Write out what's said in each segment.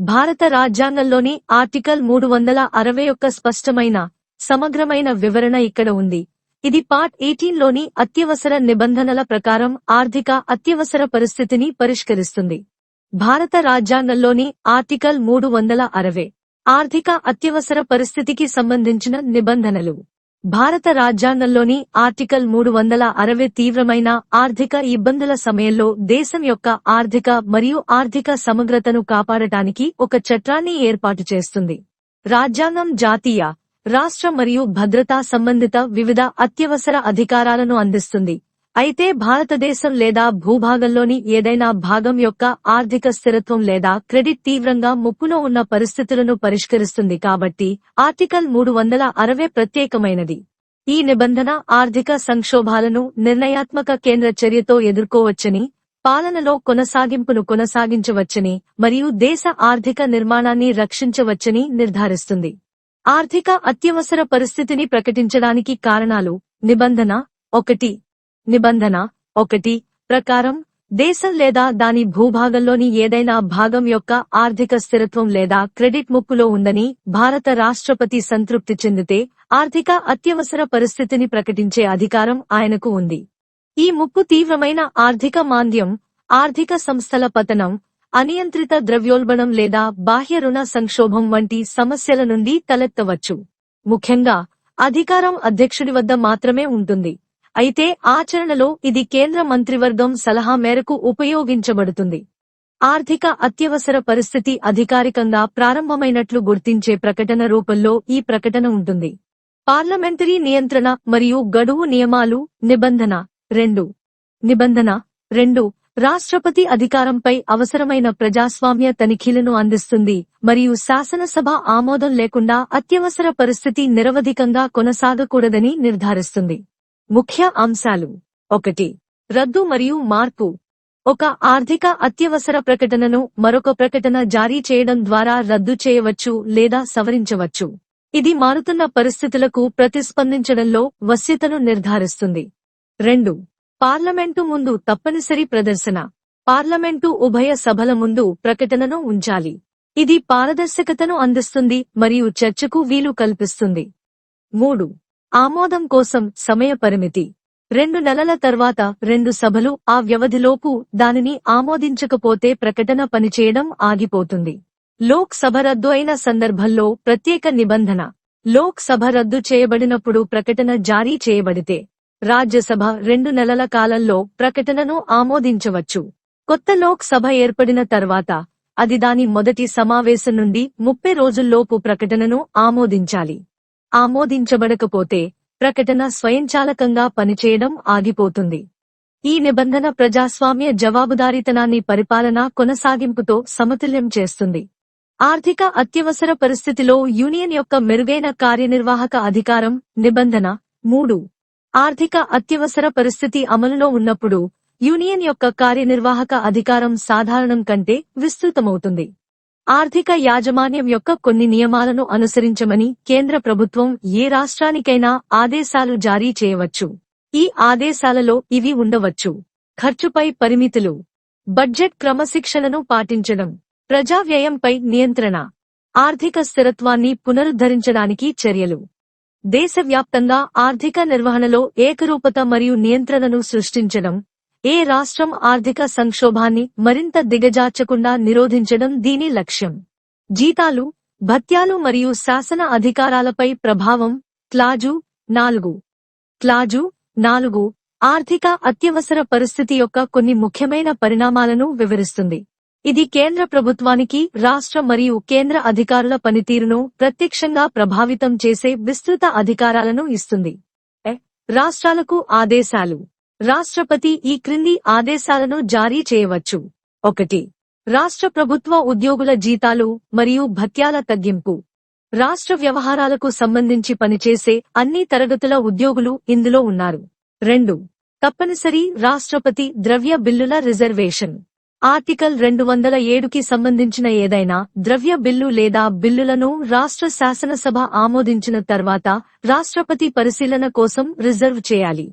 భారత రాజ్యాంగంలోని ఆర్టికల్ మూడు వందల అరవై ఒక్క స్పష్టమైన సమగ్రమైన వివరణ ఇక్కడ ఉంది. ఇది పార్ట్ ఎయిటీన్లోని అత్యవసర నిబంధనల ప్రకారం ఆర్థిక అత్యవసర పరిస్థితిని పరిష్కరిస్తుంది. భారత రాజ్యాంగంలోని ఆర్టికల్ మూడు వందల అరవై ఆర్థిక అత్యవసర పరిస్థితికి సంబంధించిన నిబంధనలు. భారత రాజ్యాంగంలోని ఆర్టికల్ మూడు వందల అరవై తీవ్రమైన ఆర్థిక ఇబ్బందుల సమయంలో దేశం యొక్క ఆర్థిక మరియు ఆర్థిక సమగ్రతను కాపాడటానికి ఒక చట్టాన్ని ఏర్పాటు చేస్తుంది. రాజ్యాంగం జాతీయ రాష్ట్ర మరియు భద్రతా సంబంధిత వివిధ అత్యవసర అధికారాలను అందిస్తుంది. అయితే భారతదేశం లేదా భూభాగంలోని ఏదైనా భాగం యొక్క ఆర్థిక స్థిరత్వం లేదా క్రెడిట్ తీవ్రంగా ముప్పులో ఉన్న పరిస్థితులను పరిష్కరిస్తుంది కాబట్టి ఆర్టికల్ మూడు వందల అరవై ప్రత్యేకమైనది. ఈ నిబంధన ఆర్థిక సంక్షోభాలను నిర్ణయాత్మక కేంద్ర చర్యతో ఎదుర్కోవచ్చని పాలనలో కొనసాగింపును కొనసాగించవచ్చని మరియు దేశ ఆర్థిక నిర్మాణాన్ని రక్షించవచ్చని నిర్ధారిస్తుంది. ఆర్థిక అత్యవసర పరిస్థితిని ప్రకటించడానికి కారణాలు నిబంధన ఒకటి నిబంధన ఒకటి ప్రకారం దేశం లేదా దాని భూభాగంలోని ఏదైనా భాగం యొక్క ఆర్థిక స్థిరత్వం లేదా క్రెడిట్ ముప్పులో ఉందని భారత రాష్ట్రపతి సంతృప్తి చెందితే ఆర్థిక అత్యవసర పరిస్థితిని ప్రకటించే అధికారం ఆయనకు ఉంది. ఈ ముప్పు తీవ్రమైన ఆర్థిక మాంద్యం ఆర్థిక సంస్థల పతనం అనియంత్రిత ద్రవ్యోల్బణం లేదా బాహ్య రుణ సంక్షోభం వంటి సమస్యల నుండి తలెత్తవచ్చు. ముఖ్యంగా అధికారం అధ్యక్షుడి వద్ద మాత్రమే ఉంటుంది. అయితే ఆచరణలో ఇది కేంద్ర మంత్రివర్గం సలహా మేరకు ఉపయోగించబడుతుంది. ఆర్థిక అత్యవసర పరిస్థితి అధికారికంగా ప్రారంభమైనట్లు గుర్తించే ప్రకటన రూపంలో ఈ ప్రకటన ఉంటుంది. పార్లమెంటరీ నియంత్రణ మరియు గడువు నియమాలు నిబంధన రెండు. నిబంధన రెండు. రాష్ట్రపతి అధికారంపై అవసరమైన ప్రజాస్వామ్య తనిఖీలను అందిస్తుంది మరియు శాసనసభ ఆమోదం లేకుండా అత్యవసర పరిస్థితి నిరవధికంగా కొనసాగకూడదని నిర్ధారిస్తుంది. ముఖ్య అంశాలు. ఒకటి రద్దు మరియు మార్పు. ఒక ఆర్థిక అత్యవసర ప్రకటనను మరొక ప్రకటన జారీ చేయడం ద్వారా రద్దు చేయవచ్చు లేదా సవరించవచ్చు. ఇది మారుతున్న పరిస్థితులకు ప్రతిస్పందించడంలో వశ్యతను నిర్ధారిస్తుంది. రెండు పార్లమెంటు ముందు తప్పనిసరి ప్రదర్శన. పార్లమెంటు ఉభయ సభల ముందు ప్రకటనను ఉంచాలి. ఇది పారదర్శకతను అందిస్తుంది మరియు చర్చకు వీలు కల్పిస్తుంది. మూడు ఆమోదం కోసం సమయ పరిమితి. రెండు నెలల తర్వాత రెండు సభలు ఆ వ్యవధిలోపు దానిని ఆమోదించకపోతే ప్రకటన పనిచేయడం ఆగిపోతుంది. లోక్ సభ రద్దు అయిన సందర్భంలో ప్రత్యేక నిబంధన. లోక్ సభ రద్దు చేయబడినప్పుడు ప్రకటన జారీ చేయబడితే రాజ్యసభ రెండు నెలల కాలంలో ప్రకటనను ఆమోదించవచ్చు. కొత్త లోక్ సభ ఏర్పడిన తర్వాత అది దాని మొదటి సమావేశం నుండి ముప్పై రోజుల్లోపు ప్రకటనను ఆమోదించాలి. ఆమోదించబడకపోతే ప్రకటన స్వయంచాలకంగా పనిచేయడం ఆగిపోతుంది. ఈ నిబంధన ప్రజాస్వామ్య జవాబుదారీతనాన్ని పరిపాలన కొనసాగింపుతో సమతుల్యం చేస్తుంది. ఆర్థిక అత్యవసర పరిస్థితిలో యూనియన్ యొక్క మెరుగైన కార్యనిర్వాహక అధికారం నిబంధన మూడు. ఆర్థిక అత్యవసర పరిస్థితి అమలులో ఉన్నప్పుడు యూనియన్ యొక్క కార్యనిర్వాహక అధికారం సాధారణం కంటే విస్తృతమవుతుంది. ఆర్థిక యాజమాన్యం యొక్క కొన్ని నియమాలను అనుసరించమని కేంద్ర ప్రభుత్వం ఏ రాష్ట్రానికైనా ఆదేశాలు జారీ చేయవచ్చు. ఈ ఆదేశాలలో ఇవి ఉండవచ్చు. ఖర్చుపై పరిమితులు. బడ్జెట్ క్రమశిక్షణను పాటించడం. ప్రజా వ్యయంపై నియంత్రణ. ఆర్థిక స్థిరత్వాన్ని పునరుద్ధరించడానికి చర్యలు. దేశవ్యాప్తంగా ఆర్థిక నిర్వహణలో ఏకరూపత మరియు నియంత్రణను సృష్టించడం. ఏ రాష్ట్రం ఆర్థిక సంక్షోభాన్ని మరింత దిగజార్చకుండా నిరోధించడం దీని లక్ష్యం? జీతాలు భత్యాలు మరియు శాసన అధికారాలపై ప్రభావం క్లాజు నాలుగు. క్లాజు నాలుగు ఆర్థిక అత్యవసర పరిస్థితి యొక్క కొన్ని ముఖ్యమైన పరిణామాలను వివరిస్తుంది. ఇది కేంద్ర ప్రభుత్వానికి రాష్ట్ర మరియు కేంద్ర అధికారుల పనితీరును ప్రత్యక్షంగా ప్రభావితం చేసే విస్తృత అధికారాలను ఇస్తుంది. రాష్ట్రాలకు ఆదేశాలు. రాష్ట్రపతి ఈ క్రింది ఆదేశాలను జారీ చేయవచ్చు. ఒకటి. రాష్ట్ర ప్రభుత్వ ఉద్యోగుల జీతాలు మరియు భత్యాల తగ్గింపు. రాష్ట్ర వ్యవహారాలకు సంబంధించి పనిచేసే అన్ని తరగతుల ఉద్యోగులు ఇందులో ఉన్నారు. రెండు. తప్పనిసరి రాష్ట్రపతి ద్రవ్య బిల్లుల రిజర్వేషన్. ఆర్టికల్ రెండు వందల ఏడుకి సంబంధించిన ఏదైనా ద్రవ్య బిల్లు లేదా బిల్లులను రాష్ట్ర శాసనసభ ఆమోదించిన తర్వాత రాష్ట్రపతి పరిశీలన కోసం రిజర్వ్ చేయాలి.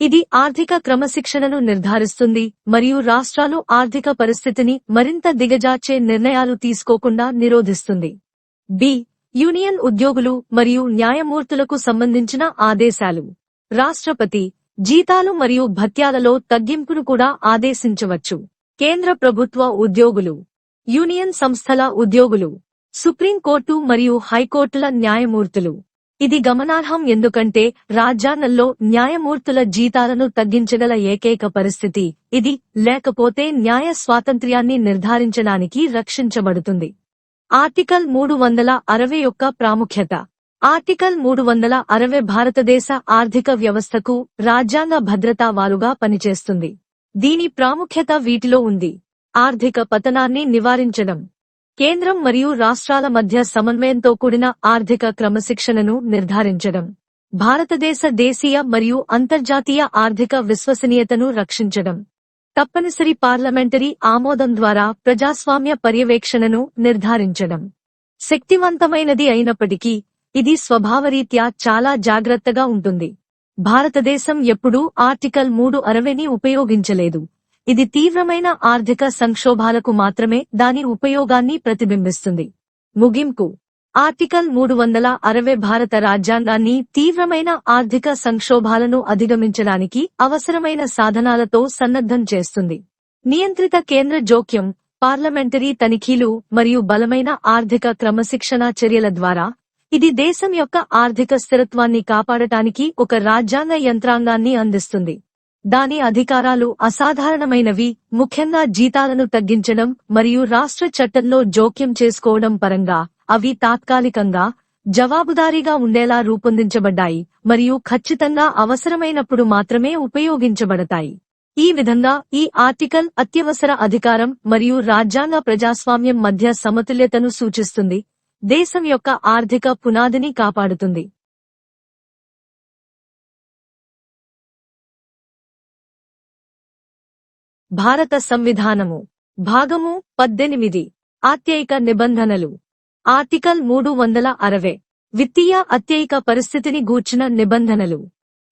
ఇది ఆర్థిక క్రమశిక్షణను నిర్ధారిస్తుంది మరియు రాష్ట్రాలు ఆర్థిక పరిస్థితిని మరింత దిగజార్చే నిర్ణయాలు తీసుకోకుండా నిరోధిస్తుంది. బి యూనియన్ ఉద్యోగులు మరియు న్యాయమూర్తులకు సంబంధించిన ఆదేశాలు. రాష్ట్రపతి జీతాలు మరియు భత్యాలలో తగ్గింపును కూడా ఆదేశించవచ్చు. కేంద్ర ప్రభుత్వ ఉద్యోగులు. యూనియన్ సంస్థల ఉద్యోగులు. సుప్రీంకోర్టు మరియు హైకోర్టుల న్యాయమూర్తులు. ఇది గమనార్హం ఎందుకంటే రాజ్యాంగంలో న్యాయమూర్తుల జీతాలను తగ్గించగల ఏకైక పరిస్థితి. ఇది లేకపోతే న్యాయ స్వాతంత్ర్యాన్ని నిర్ధారించడానికి రక్షించబడుతుంది. ఆర్టికల్ మూడు వందల అరవై యొక్క ప్రాముఖ్యత. ఆర్టికల్ మూడు వందల అరవై భారతదేశ ఆర్థిక వ్యవస్థకు రాజ్యాంగ భద్రతా వాలుగా పనిచేస్తుంది. దీని ప్రాముఖ్యత వీటిలో ఉంది. ఆర్థిక పతనాన్ని నివారించడం. కేంద్రం మరియు రాష్ట్రాల మధ్య సమన్వయంతో కూడిన ఆర్థిక క్రమశిక్షణను నిర్ధారించడం భారతదేశ దేశీయ మరియు అంతర్జాతీయ ఆర్థిక విశ్వసనీయతను రక్షించడం తప్పనిసరి పార్లమెంటరీ ఆమోదం ద్వారా ప్రజాస్వామ్య పర్యవేక్షణను నిర్ధారించడం. శక్తివంతమైనది అయినప్పటికీ ఇది స్వభావరీత్యా చాలా జాగ్రత్తగా ఉంటుంది. భారతదేశం ఎప్పుడూ ఆర్టికల్ మూడు అరవైని ఉపయోగించలేదు. ఇది తీవ్రమైన ఆర్థిక సంక్షోభాలకు మాత్రమే దాని ఉపయోగాన్ని ప్రతిబింబిస్తుంది. ముగింపు. ఆర్టికల్ మూడు వందల అరవై భారత రాజ్యాంగాన్ని తీవ్రమైన ఆర్థిక సంక్షోభాలను అధిగమించడానికి అవసరమైన సాధనాలతో సన్నద్ధం చేస్తుంది. నియంత్రిత కేంద్ర జోక్యం పార్లమెంటరీ తనిఖీలు మరియు బలమైన ఆర్థిక క్రమశిక్షణా చర్యల ద్వారా ఇది దేశం యొక్క ఆర్థిక స్థిరత్వాన్ని కాపాడటానికి ఒక రాజ్యాంగ యంత్రాంగాన్ని అందిస్తుంది. దాని అధికారాలు అసాధారణమైనవి. ముఖ్యంగా జీతాలను తగ్గించడం మరియు రాష్ట్ర చట్టంలో జోక్యం చేసుకోవడం పరంగా అవి తాత్కాలికంగా జవాబుదారీగా ఉండేలా రూపొందించబడ్డాయి మరియు ఖచ్చితంగా అవసరమైనప్పుడు మాత్రమే ఉపయోగించబడతాయి. ఈ విధంగా ఈ ఆర్టికల్ అత్యవసర అధికారం మరియు రాజ్యాంగ ప్రజాస్వామ్యం మధ్య సమతుల్యతను సూచిస్తుంది. దేశం యొక్క ఆర్థిక పునాదిని కాపాడుతుంది. భారత సంవిధానము. భాగము పద్దెనిమిది. ఆత్యయిక నిబంధనలు. ఆర్టికల్ మూడు వందల అరవై. విత్తీయ అత్యయిక పరిస్థితిని గూర్చిన నిబంధనలు.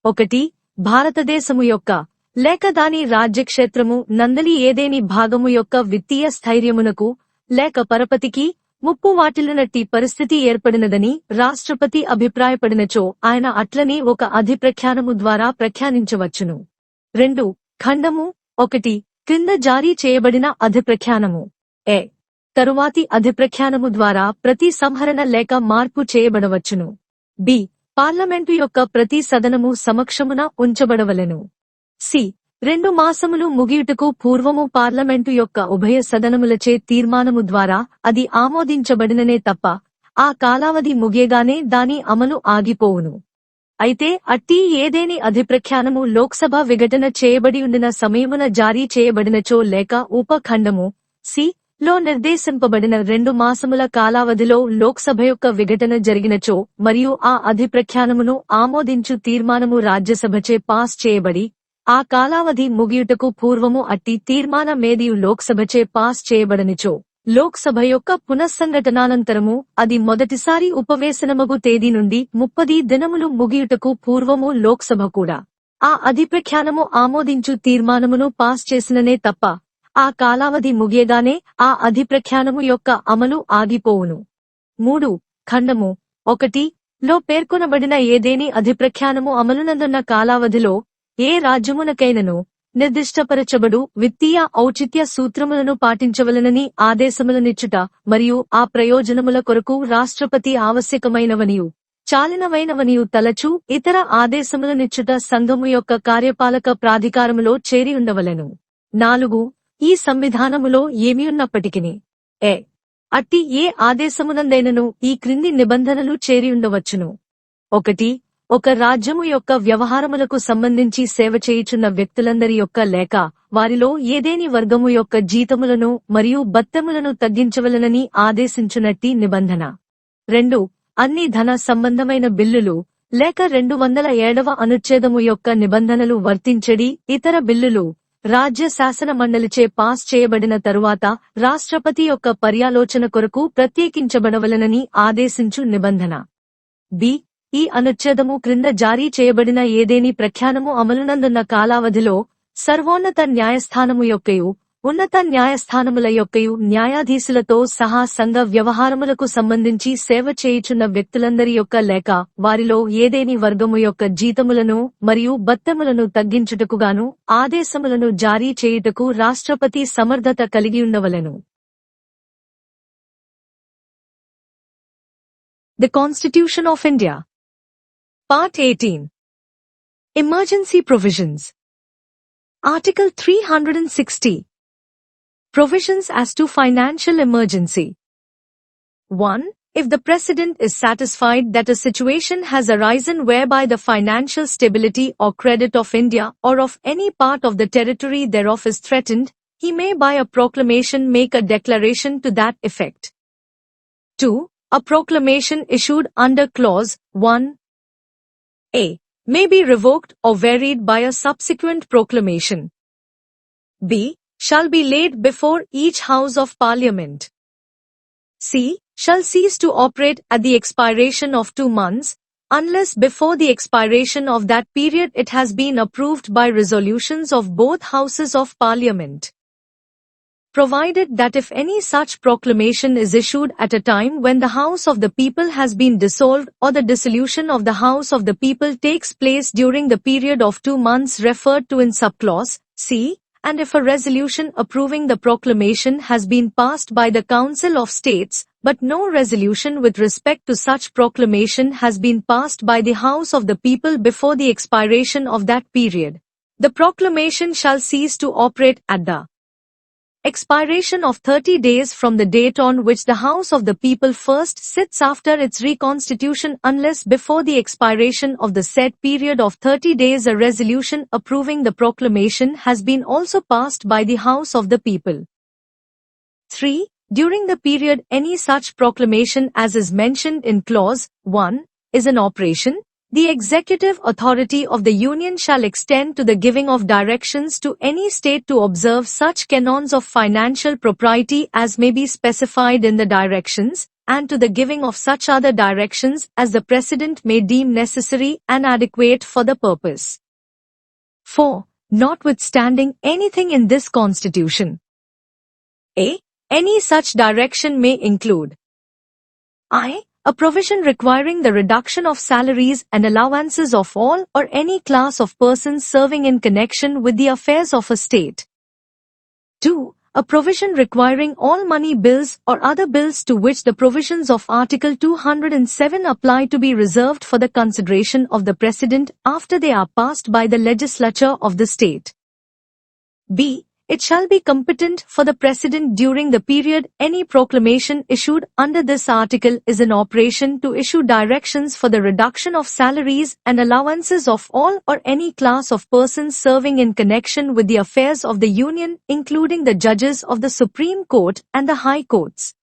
ఒకటి భారతదేశము యొక్క లేక దాని రాజ్యక్షేత్రము నందలి ఏదేని భాగము యొక్క విత్తీయ స్థైర్యమునకు లేక పరపతికి ముప్పు వాటిల్లినట్టి పరిస్థితి ఏర్పడినదని రాష్ట్రపతి అభిప్రాయపడినచో ఆయన అట్లని ఒక అధిప్రఖ్యానము ద్వారా ప్రఖ్యానించవచ్చును. రెండు ఖండము ఒకటి క్రింద జారీ చేయబడిన అధిప్రఖ్యానము. ఏ తరువాతి అధిప్రఖ్యానము ద్వారా ప్రతి సంహరణ లేక మార్పు చేయబడవచ్చును. బి. పార్లమెంటు యొక్క ప్రతి సదనము సమక్షమున ఉంచబడవలెను. సి. రెండు మాసములు ముగియుటకు పూర్వము పార్లమెంటు యొక్క ఉభయ సదనములచే తీర్మానము ద్వారా అది ఆమోదించబడిననే తప్ప ఆ కాలావధి ముగియగానే దాని అమలు ఆగిపోవును. అయితే అట్టి ఏదేని అధిప్రఖ్యానము లోక్సభ విఘటన చేయబడి ఉండిన సమయమున జారీ చేయబడినచో లేక ఉపఖండము సి లో నిర్దేశింపబడిన రెండు మాసముల కాలావధిలో లోక్సభ యొక్క విఘటన జరిగినచో మరియు ఆ అధిప్రఖ్యానమును ఆమోదించు తీర్మానము రాజ్యసభచే పాస్ చేయబడి ఆ కాలావధి ముగియుటకు పూర్వము అట్టి తీర్మానమేదియు లోక్సభచే పాస్ చేయబడనిచో. లోక్సభ యొక్క పునఃసంఘటనానంతరము అది మొదటిసారి ఉపవేశనమగు తేదీ నుండి ముప్పది దినములు ముగియుటకు పూర్వము లోక్సభ కూడా. ఆ అధిప్రఖ్యానము ఆమోదించు తీర్మానమును పాస్ చేసిననే తప్ప ఆ కాలావధి ముగియగానే ఆ అధిప్రఖ్యానము యొక్క అమలు ఆగిపోవును. మూడు ఖండము. ఒకటి లో పేర్కొనబడిన ఏదేని అధిప్రఖ్యానము అమలునందున్న కాలావధిలో ఏ రాజ్యమునకైనను నిర్దిష్టపరచబడు విత్తీయ ఔచిత్య సూత్రములను పాటించవలనని ఆదేశములనిచ్చుట మరియు ఆ ప్రయోజనముల కొరకు రాష్ట్రపతి ఆవశ్యకమైనవనియు. చాలినవైనవనియు తలచు ఇతర ఆదేశములనిచ్చుట సంఘము యొక్క కార్యపాలక ప్రాధికారములో చేరి ఉండవలెను. నాలుగు ఈ సంవిధానములో ఏమియున్నప్పటికిని? ఏ అట్టి ఏ ఆదేశమునందైనను ఈ క్రింది నిబంధనలు చేరి ఉండవచ్చును. ఒకటి ఒక రాజ్యము యొక్క వ్యవహారములకు సంబంధించి సేవ చేయుచున్న వ్యక్తులందరి యొక్క లేక వారిలో ఏదేని వర్గము యొక్క జీతములను మరియు బత్తములను తగ్గించవలనని ఆదేశించునట్టి నిబంధన. రెండు అన్ని ధన సంబంధమైన బిల్లులు లేక రెండు వందల ఏడవ అనుచ్ఛేదము యొక్క నిబంధనలు వర్తించడి ఇతర బిల్లులు రాజ్య శాసన మండలిచే పాస్ చేయబడిన తరువాత రాష్ట్రపతి యొక్క పర్యాలోచన కొరకు ప్రత్యేకించబడవలనని ఆదేశించు నిబంధన. బి ఈ అనుచ్ఛేదము క్రింద జారీ చేయబడిన ఏదేని ప్రఖ్యానము అమలునందున్న కాలావధిలో సర్వోన్నత న్యాయస్థానము యొక్కయు ఉన్నత న్యాయస్థానముల యొక్కయు న్యాయాధీశులతో సహా సంఘ వ్యవహారములకు సంబంధించి సేవ చేయుచున్న వ్యక్తులందరి యొక్క లేక వారిలో ఏదేని వర్గము యొక్క జీతములను మరియు బత్తములను తగ్గించుటకుగాను ఆదేశములను జారీ చేయుటకు రాష్ట్రపతి సమర్థత కలిగియున్నవలను The Constitution of India Part 18 Emergency Provisions Article 360 Provisions as to financial emergency 1. If the President is satisfied that a situation has arisen whereby the financial stability or credit of India or of any part of the territory thereof is threatened, he may by a proclamation make a declaration to that effect. 2. A proclamation issued under clause 1 a may be revoked or varied by a subsequent proclamation. b shall be laid before each house of parliament. c shall cease to operate at the expiration of 2 months unless before the expiration of that period it has been approved by resolutions of both houses of parliament provided that if any such proclamation is issued at a time when the House of the People has been dissolved or the dissolution of the House of the People takes place during the period of two months referred to in subclause C, and if a resolution approving the proclamation has been passed by the Council of States, but no resolution with respect to such proclamation has been passed by the House of the People before the expiration of that period, the proclamation shall cease to operate at the expiration of 30 days from the date on which the House of the People first sits after its reconstitution unless before the expiration of the said period of 30 days a resolution approving the proclamation has been also passed by the House of the People. 3. During the period any such proclamation as is mentioned in clause 1 is in operation, the executive authority of the Union shall extend to the giving of directions to any state to observe such canons of financial propriety as may be specified in the directions, and to the giving of such other directions as the President may deem necessary and adequate for the purpose. 4. Notwithstanding anything in this Constitution. A. Any such direction may include I. A provision requiring the reduction of salaries and allowances of all or any class of persons serving in connection with the affairs of a state. 2. A provision requiring all money bills or other bills to which the provisions of Article 207 apply to be reserved for the consideration of the President after they are passed by the legislature of the state. B. It shall be competent for the President during the period any proclamation issued under this article is in operation to issue directions for the reduction of salaries and allowances of all or any class of persons serving in connection with the affairs of the Union, including the judges of the Supreme Court and the High Courts.